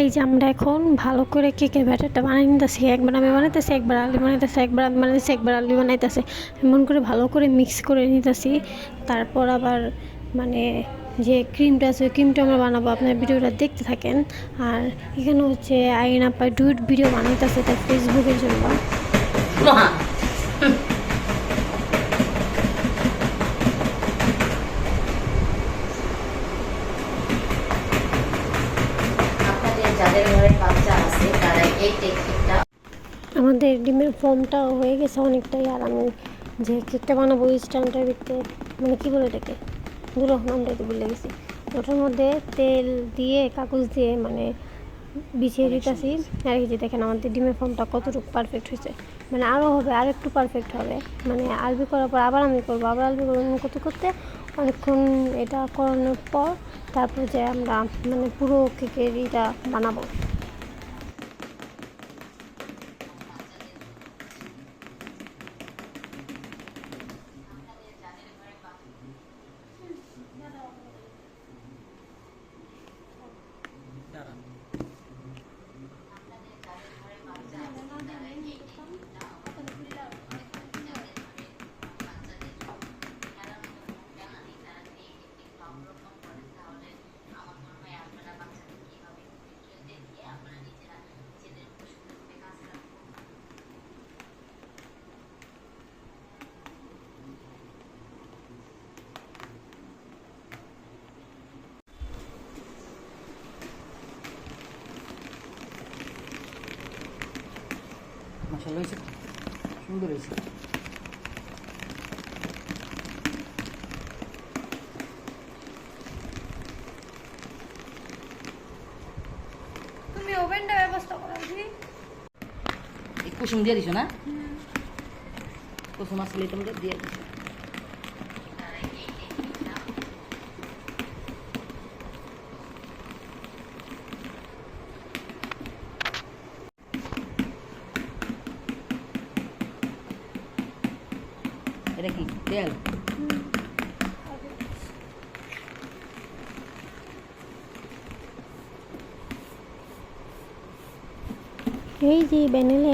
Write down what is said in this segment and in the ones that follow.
এই যে আমরা এখন ভালো করে কেকের ব্যাটারটা বানিয়ে নিতেছি? একবার আমি বানাইতেছি, একবার আলু বানাইতেছি, একবার আমি বানাইতেছি, একবার আলু বানাইতেছে। এমন করে ভালো করে মিক্স করে নিতেছি। তারপর আবার মানে যে ক্রিমটা আছে, ওই ক্রিমটা আমরা বানাবো। আপনার ভিডিওটা দেখতে থাকেন। আর এখানে হচ্ছে আইন আপা ডুইট ভিডিও বানাইতেছে তার ফেসবুকের জন্য। বাচ্চা আছে তারা এই টেকনিকটা আমাদের ডিমের ফর্মটা হয়ে গেছে অনেকটাই আর আমি যে কেকটা বানাবো ওই স্ট্যান্ডটার ভিতরে মানে কী বলে এটাকে? দূর নামটা তো ভুলে গেছি। ওটার মধ্যে তেল দিয়ে কাগজ দিয়ে মানে বিছিয়ে দিতেছি। আর এই যে দেখেন আমাদের ডিমের ফর্মটা কতটুকু পারফেক্ট হয়েছে। মানে আরও হবে আর একটু পারফেক্ট হবে। মানে আলবি করার পর আবার আমি করব আবার আলবি করব করতে করতে অনেকক্ষণ এটা করানোর পর তারপর যে আমরা মানে পুরো কেকের এটা বানাবো। মশলা হয়েছে সুন্দর হয়েছে। তুমি ওভেনটা ব্যবস্থা করো বুঝলি এই কুসুম দিয়ে দিছো না? কুসুম আসলে তোমাকে দিয়ে দিছো এটা কি? তেল। এই যে ব্যানেলে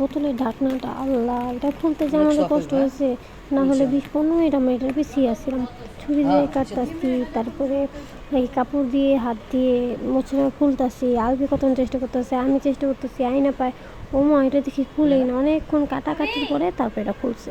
বোতলের ঢাকনাটা আল্লাহ এটা খুলতে যে আমাদের কষ্ট হয়েছে। না হলে বিশ পনেরো আমরা এটার পিছিয়ে আসছিলাম। ছুরি দিয়ে হ্যাঁ, কাটতাছি তারপরে এই কাপড় দিয়ে হাত দিয়ে মুছে খুলতাছি আলবি কত চেষ্টা করতেছে আমি চেষ্টা করতেছি আইনা পায়। ও মা এটা দেখি খুলেই না। অনেকক্ষণ কাটাকাটির পরে তারপরে এটা খুলছে।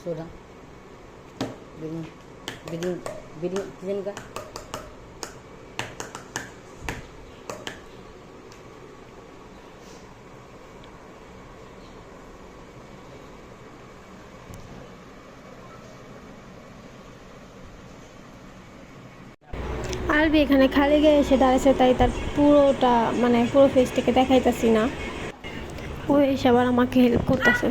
সোডা। বেগুন বেগুন বেগুন কা আরবি এখানে খালি গায়ে এসে দাঁড়িয়েছে তাই তার পুরোটা মানে পুরো ফেসটাকে দেখাইতেছি না। ও এসে আবার আমাকে হেল্প করতেছে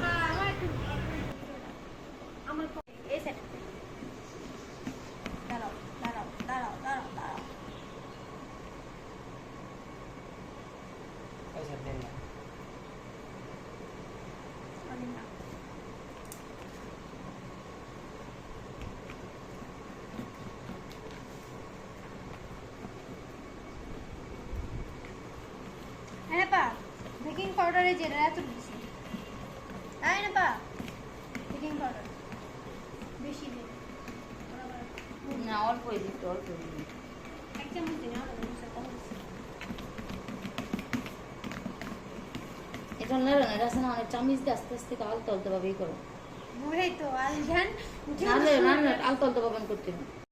এই বেকিং পাউডারে যেটা এত বেশি। তাই না পা? বেকিং পাউডার বেশি দিন না অল্প দিতে অল্প দিতে এক চামচ দিন দিছি। এটা না না এটা না অনেক চামিচ দিয়ে আস্তে আস্তে আলতে আলতে ভাবেই করো। না ওই তো আলতো আলতো বাগান করতে